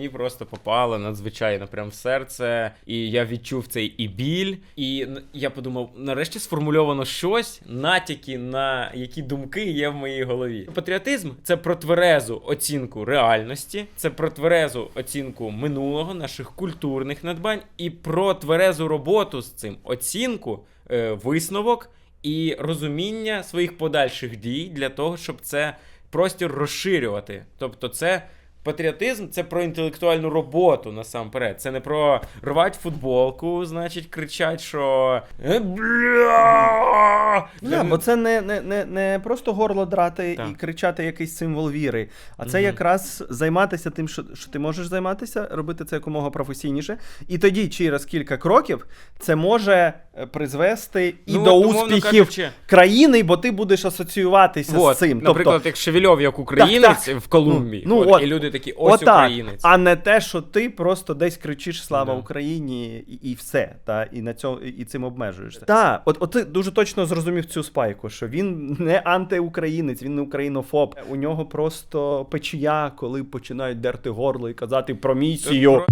мені просто попало надзвичайно прям в серце, і я відчув цей і біль. І я подумав, нарешті сформульовано щось, натяки на які думки є в моїй голові. Патріотизм це про тверезу оцінку реальності, це про тверезу оцінку минулого, наших культурних надбань, і про тверезу роботу з цим оцінку, е, висновок і розуміння своїх подальших дій для того, щоб це простір розширювати. Тобто, це патріотизм це про інтелектуальну роботу насамперед. Це не про рвать футболку, значить, кричать, що. «Е, Бля! Бо це не, не, не, не просто горло драти Так. і кричати якийсь символ віри, а це Мгм. якраз займатися тим, що, що ти можеш займатися, робити це якомога професійніше. І тоді, через кілька кроків, це може призвести і Ну, до от, успіхів кажучи, країни, бо ти будеш асоціюватися Вот, з цим. наприклад, тобто, як Шевельов, як українець так. в Колумбії. Ну, от, от, і люди такі, ось Отак, українець. а не те, що ти просто десь кричиш Слава Да. Україні і, і все, та і на цьому і цим обмежуєшся. Так, от, от ти дуже точно зрозумів цю спайку, що він не антиукраїнець, він не українофоб. У нього просто печія, коли починають дерти горло і казати про місію. Про-